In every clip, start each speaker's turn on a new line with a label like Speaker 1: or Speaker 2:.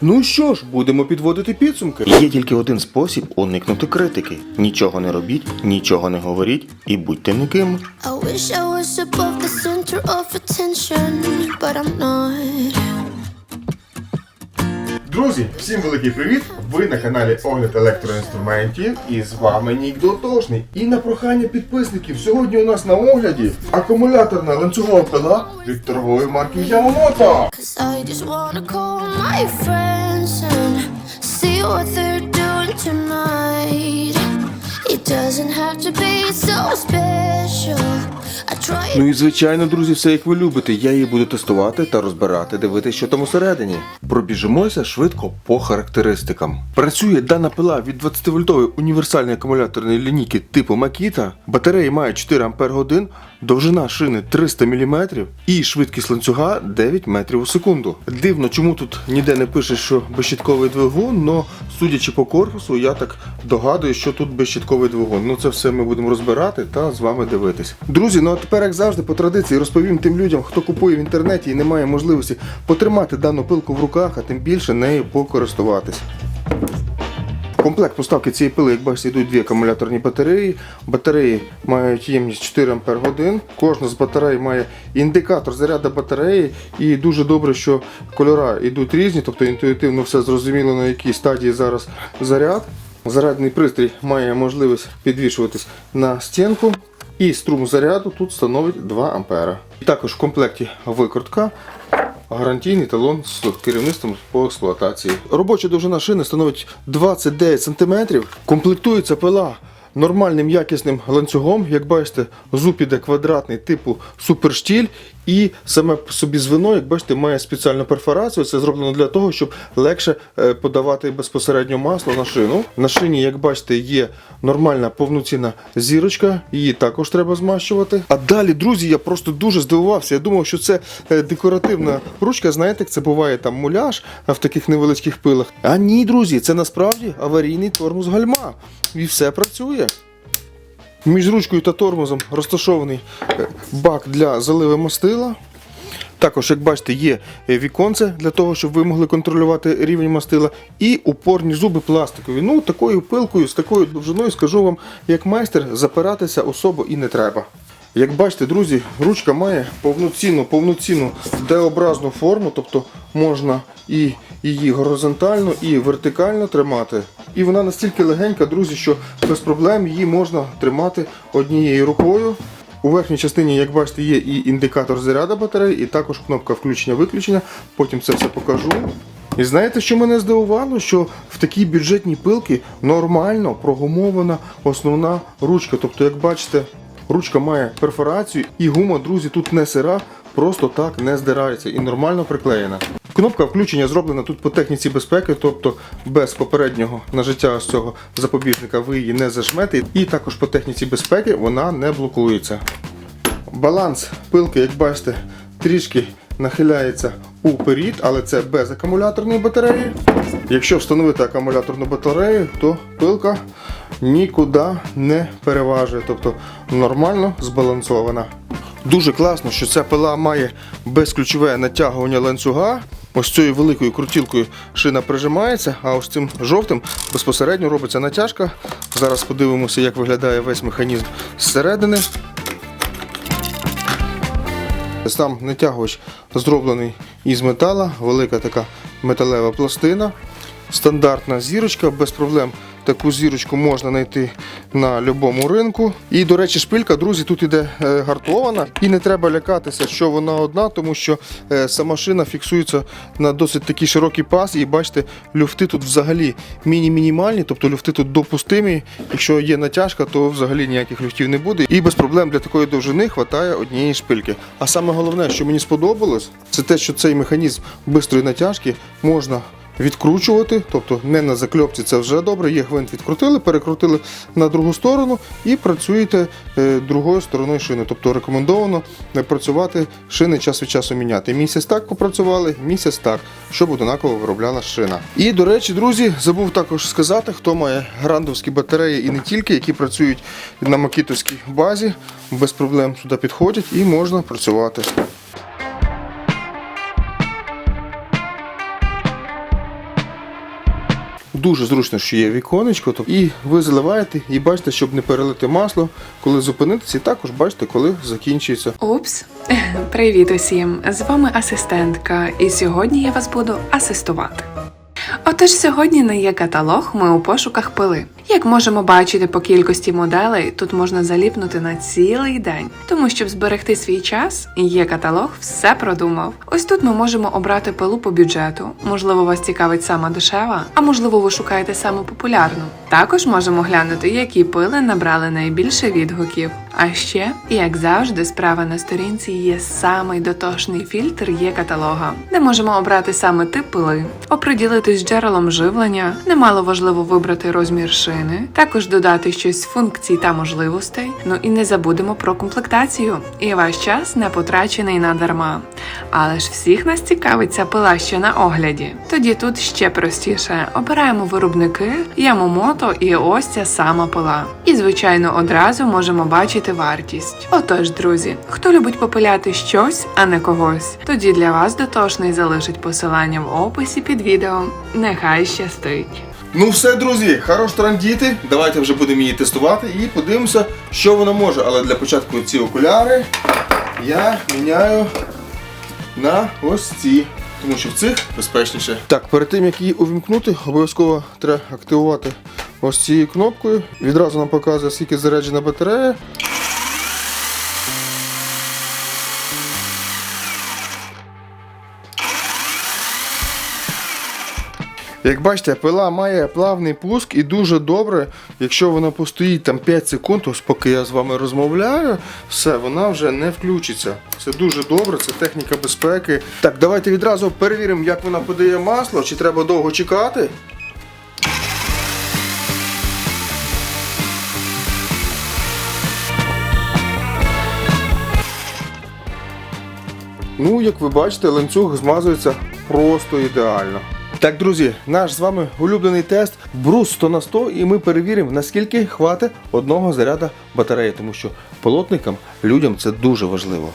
Speaker 1: Ну що ж, будемо підводити підсумки. Є тільки один спосіб уникнути критики. Нічого не робіть, нічого не говоріть і будьте ніким.
Speaker 2: I wish I was above the center of attention, but I'm not.
Speaker 1: Друзі, всім великий привіт! Ви на каналі Огляд електроінструментів і з вами Нік Дотошний. І на прохання підписників сьогодні у нас на огляді акумуляторна ланцюгова пила від торгової марки Yamamoto.
Speaker 2: See.
Speaker 1: Ну і звичайно, друзі, все як ви любите. Я її буду тестувати та розбирати, дивитися, що там усередині. Пробіжимося швидко по характеристикам. Працює дана пила від 20-вольтової універсальної акумуляторної лінійки типу Makita. Батареї має 4 Ампер годин, довжина шини 300 мм і швидкість ланцюга 9 метрів у секунду. Дивно, чому тут ніде не пише, що безщітковий двигун, але судячи по корпусу, я так догадую, що тут безщітковий двигун. Ну це все ми будемо розбирати та з вами дивитись. Друзі, ну а тепер, як завжди, по традиції розповім тим людям, хто купує в інтернеті і не має можливості потримати дану пилку в руках, а тим більше нею покористуватись. Комплект поставки цієї пили, як бачите, йдуть дві акумуляторні батареї. Батареї мають ємність 4 Ампер годин. Кожна з батарей має індикатор заряду батареї. І дуже добре, що кольори йдуть різні, тобто інтуїтивно все зрозуміло, на якій стадії зараз заряд. Зарядний пристрій має можливість підвішуватись на стінку. І струм заряду тут становить 2 ампера. І також в комплекті викрутка Гарантійний талон з керівництвом по експлуатації. Робоча довжина шини становить 29 см. Комплектується пила нормальним якісним ланцюгом. Як бачите, зуб іде квадратний типу суперштіль. І саме собі звено, як бачите, має спеціальну перфорацію. Це зроблено для того, щоб легше е, подавати безпосередньо масло на шину. На шині, як бачите, є нормальна повноцінна зірочка, її також треба змащувати. А далі, друзі, я просто дуже здивувався. Я думав, що це е, декоративна ручка. Знаєте, як це буває там муляж в таких невеличких пилах. А ні, друзі, це насправді аварійний тормоз гальма. І все працює. Між ручкою та тормозом розташований е, бак для заливи мастила. Також, як бачите, є е, віконце для того, щоб ви могли контролювати рівень мастила. І упорні зуби пластикові. Ну, такою пилкою, з такою довжиною, скажу вам, як майстер, запиратися особо і не треба. Як бачите, друзі, ручка має повноцінну, повноцінну D-образну форму, тобто можна і її горизонтально, і вертикально тримати. І вона настільки легенька, друзі, що без проблем її можна тримати однією рукою. У верхній частині, як бачите, є і індикатор заряду батареї, і також кнопка включення-виключення. Потім це все покажу. І знаєте, що мене здивувало? Що в такій бюджетній пилці нормально прогумована основна ручка. Тобто, як бачите, ручка має перфорацію і гума, друзі, тут не сира, просто так не здирається і нормально приклеєна. Кнопка включення зроблена тут по техніці безпеки, тобто без попереднього нажиття з цього запобіжника ви її не зажмете. І також по техніці безпеки вона не блокується. Баланс пилки, як бачите, трішки нахиляється уперед, але це без акумуляторної батареї. Якщо встановити акумуляторну батарею, то пилка нікуди не переважує, тобто нормально збалансована. Дуже класно, що ця пила має безключове натягування ланцюга. Ось цією великою крутілкою шина прижимається, а ось цим жовтим безпосередньо робиться натяжка. Зараз подивимося, як виглядає весь механізм зсередини. Сам натягувач зроблений із метала, велика така металева пластина, стандартна зірочка, без проблем таку зірочку можна знайти на будь-якому ринку. І, до речі, шпилька, друзі, тут іде е, гартована. І не треба лякатися, що вона одна, тому що е, сама шина фіксується на досить такий широкий пас. І бачите, люфти тут взагалі міні-мінімальні, тобто люфти тут допустимі. Якщо є натяжка, то взагалі ніяких люфтів не буде. І без проблем для такої довжини вистачає однієї шпильки. А саме головне, що мені сподобалось, це те, що цей механізм бистрої натяжки можна відкручувати, тобто не на закльопці, це вже добре. Є гвинт відкрутили, перекрутили на другу сторону і працюєте е, другою стороною шини. Тобто рекомендовано е, працювати шини час від часу міняти. Місяць так попрацювали, місяць так, щоб однаково виробляла шина. І до речі, друзі, забув також сказати, хто має грандовські батареї і не тільки, які працюють на макітовській базі, без проблем сюди підходять і можна працювати. Дуже зручно, що є віконечко. І ви заливаєте і бачите, щоб не перелити масло, коли зупинитися, і також бачите, коли закінчується.
Speaker 3: Упс, привіт усім! З вами асистентка, і сьогодні я вас буду асистувати. Отож, сьогодні на є каталог. Ми у пошуках пили. Як можемо бачити по кількості моделей, тут можна заліпнути на цілий день. Тому щоб зберегти свій час, є каталог все продумав. Ось тут ми можемо обрати пилу по бюджету. Можливо, вас цікавить сама дешева, а можливо, ви шукаєте саму популярну. Також можемо глянути, які пили набрали найбільше відгуків. А ще, як завжди, справа на сторінці є самий дотошний фільтр є каталога, де можемо обрати саме тип пили, оприділитись джерелом живлення, немало важливо вибрати розмір шини, також додати щось функцій та можливостей. Ну і не забудемо про комплектацію. І ваш час не потрачений надарма. Але ж всіх нас цікавить ця пила ще на огляді. Тоді тут ще простіше. Обираємо виробники, Ямомото і ось ця сама пила. І звичайно одразу можемо бачити вартість. Отож, друзі, хто любить попиляти щось, а не когось, тоді для вас дотошний залишить посилання в описі під відео. Нехай щастить.
Speaker 1: Ну все, друзі, хорош трандіти. Давайте вже будемо її тестувати і подивимося, що вона може. Але для початку ці окуляри я міняю на ось ці. Тому що в цих безпечніше. Так, перед тим як її увімкнути, обов'язково треба активувати ось цією кнопкою. Відразу нам показує, скільки заряджена батарея. Як бачите, пила має плавний пуск і дуже добре, якщо вона постоїть там 5 секунд, ось поки я з вами розмовляю, все, вона вже не включиться. Це дуже добре, це техніка безпеки. Так, давайте відразу перевіримо, як вона подає масло, чи треба довго чекати. Ну, як ви бачите, ланцюг змазується просто ідеально. Так, друзі, наш з вами улюблений тест брус 100 на 100 і ми перевіримо, наскільки хватить одного заряда батареї, тому що полотникам, людям це дуже важливо.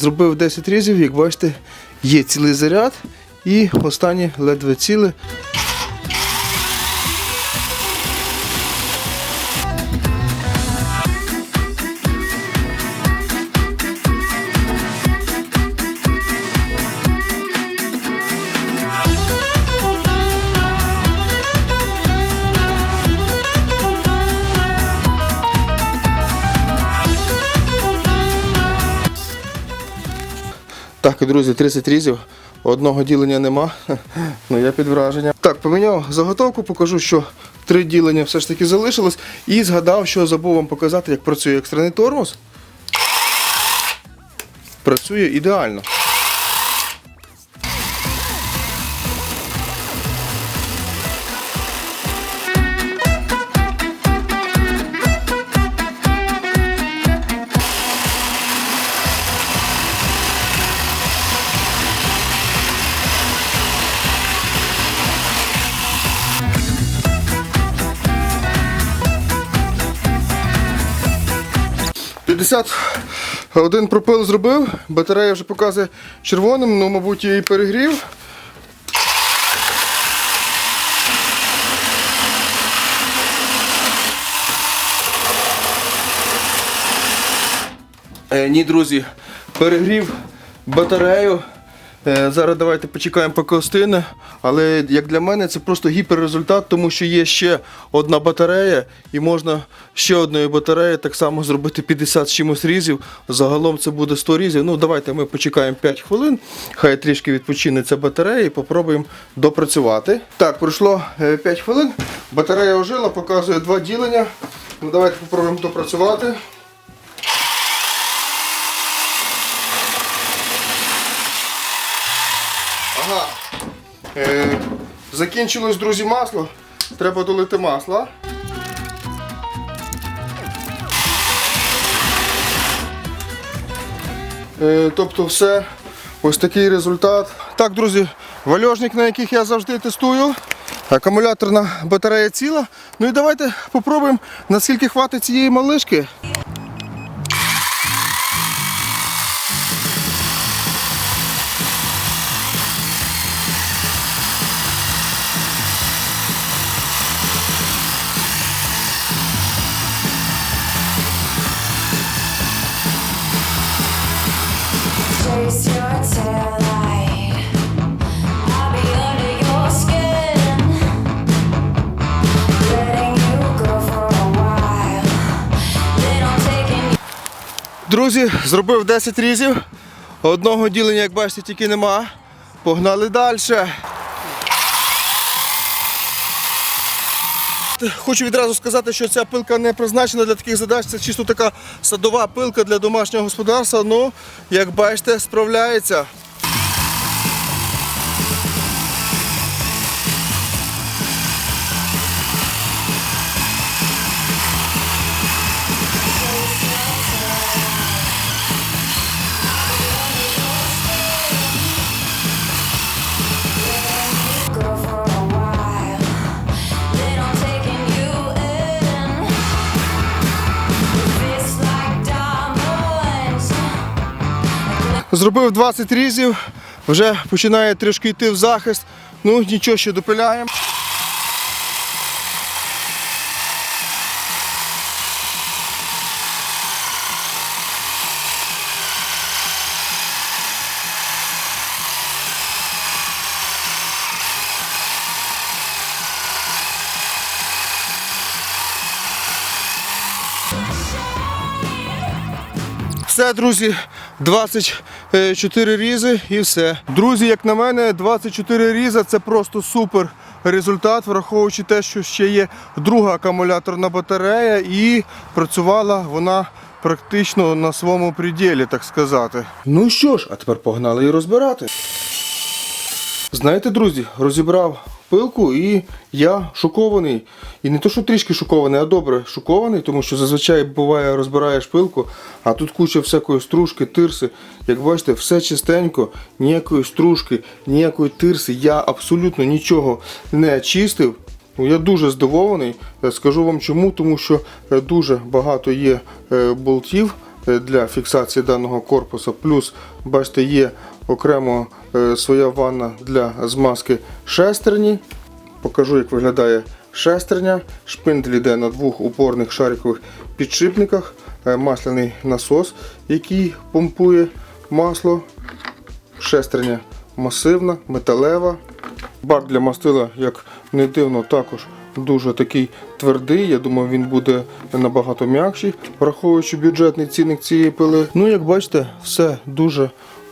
Speaker 1: Зробив 10 різів, як бачите, є цілий заряд і останнє ледве ціле. Так, друзі, 30 різів. Одного ділення нема. Ну я під враженням. Так, поміняв заготовку, покажу, що три ділення все ж таки залишилось. І згадав, що забув вам показати, як працює екстрений тормоз. Працює ідеально. П'ятдесят один пропил зробив, батарея вже показує червоним, ну, мабуть, її перегрів. Е, ні, друзі, перегрів батарею. Е, зараз давайте почекаємо, поки остине. Але як для мене це просто гіперрезультат, тому що є ще одна батарея, і можна ще одною батареєю так само зробити 50 з чимось різів. Загалом це буде 100 різів. Ну, давайте ми почекаємо 5 хвилин. Хай трішки відпочине ця батарея і попробуємо допрацювати. Так, пройшло е, 5 хвилин. Батарея ожила, показує два ділення. Ну, давайте попробуємо допрацювати. Закінчилось, друзі, масло. Треба долити масла. Е, тобто все, ось такий результат. Так, друзі, вальожник, на яких я завжди тестую. Акумуляторна батарея ціла. Ну і давайте попробуємо, наскільки хватить цієї малишки. Друзі, зробив 10 різів. Одного ділення, як бачите, тільки нема. Погнали далі. Хочу відразу сказати, що ця пилка не призначена для таких задач. Це чисто така садова пилка для домашнього господарства. Ну, як бачите, справляється. Зробив 20 різів, вже починає трішки йти в захист. Ну, нічого ще допиляємо. Все, друзі, 24 різи і все. Друзі, як на мене, 24 різа це просто супер результат, враховуючи те, що ще є друга акумуляторна батарея, і працювала вона практично на своєму пределі, так сказати. Ну що ж, а тепер погнали її розбирати. Знаєте, друзі, розібрав пилку і я шокований. І не то, що трішки шокований, а добре шокований, тому що зазвичай буває розбираєш пилку, а тут куча всякої стружки, тирси. Як бачите, все чистенько, ніякої стружки, ніякої тирси. Я абсолютно нічого не чистив. Ну, Я дуже здивований. Е, Скажу вам чому, тому що е, дуже багато є е, болтів для фіксації даного корпусу. Плюс, бачите, є окремо е, своя ванна для змазки шестерні. Покажу, як виглядає шестерня. Шпиндель йде на двох упорних шарикових підшипниках, Е, масляний насос, який помпує масло. Шестерня масивна, металева. Бак для мастила, як не дивно, також дуже такий твердий. Я думаю, він буде набагато м'якший, враховуючи бюджетний цінник цієї пили. Ну, як бачите, все дуже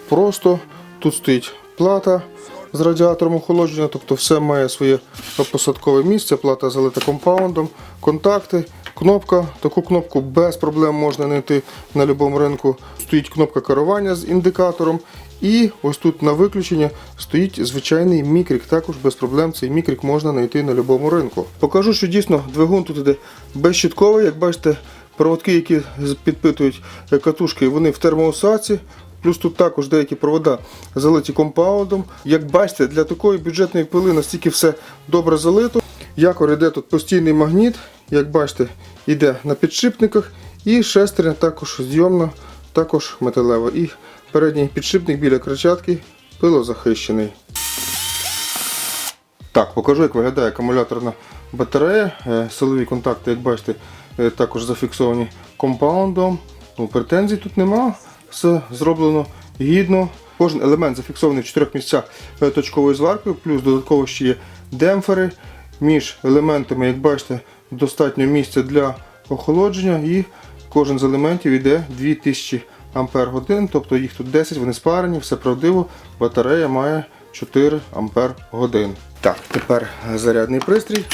Speaker 1: просто. Тут стоїть плата з радіатором охолодження, тобто все має своє посадкове місце, плата залита компаундом, контакти, кнопка. Таку кнопку без проблем можна знайти на будь-якому ринку. Стоїть кнопка керування з індикатором. І ось тут на виключення стоїть звичайний мікрик. Також без проблем цей мікрик можна знайти на будь-якому ринку. Покажу, що дійсно двигун тут іде безщитковий. Як бачите, проводки, які підпитують катушки, вони в термоусадці. Плюс тут також деякі провода залиті компаундом. Як бачите, для такої бюджетної пили настільки все добре залито. Якор іде тут постійний магніт, як бачите, йде на підшипниках. І шестерня також зйомна, також металева. І передній підшипник біля кричатки пилозахищений. Так, покажу, як виглядає акумуляторна батарея. Е, Силові контакти, як бачите, е, також зафіксовані компаундом. Ну, претензій тут нема. Все зроблено гідно. Кожен елемент зафіксований в чотирьох місцях е, точковою зваркою, плюс додатково ще є демпфери. Між елементами, як бачите, достатньо місця для охолодження і кожен з елементів йде 2000 ампер годин, тобто їх тут 10, вони спарені, все правдиво. Батарея має 4 ампер годин. Так, тепер зарядний пристрій.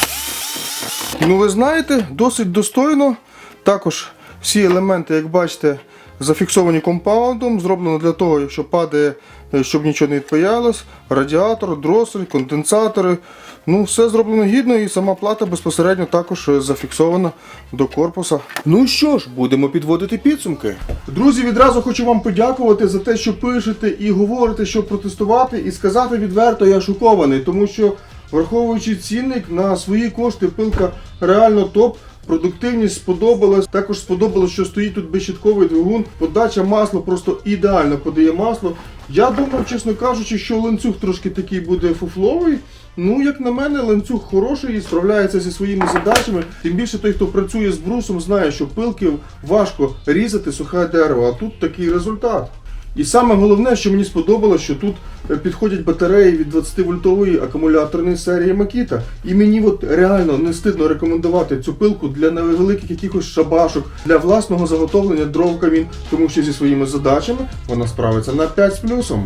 Speaker 1: Ну, ви знаєте, досить достойно. Також всі елементи, як бачите, зафіксовані компаундом, зроблено для того, якщо падає, е, щоб нічого не відпаялось. Радіатор, дросель, конденсатори. Ну, все зроблено гідно і сама плата безпосередньо також е, зафіксована до корпуса. Ну що ж, будемо підводити підсумки. Друзі, відразу хочу вам подякувати за те, що пишете і говорите, що протестувати, і сказати відверто, я шокований, тому що враховуючи цінник на свої кошти, пилка реально топ. Продуктивність сподобалась. Також сподобалось, що стоїть тут безщитковий двигун. Подача масла просто ідеально подає масло. Я думав, чесно кажучи, що ланцюг трошки такий буде фуфловий. Ну, як на мене, ланцюг хороший і справляється зі своїми задачами. Тим більше той, хто працює з брусом, знає, що пилки важко різати сухе дерево, а тут такий результат. І саме головне, що мені сподобалось, що тут е, підходять батареї від 20-вольтової акумуляторної серії Makita. І мені от реально не стидно рекомендувати цю пилку для невеликих якихось шабашок, для власного заготовлення дров камін, тому що зі своїми задачами вона справиться на 5 з плюсом.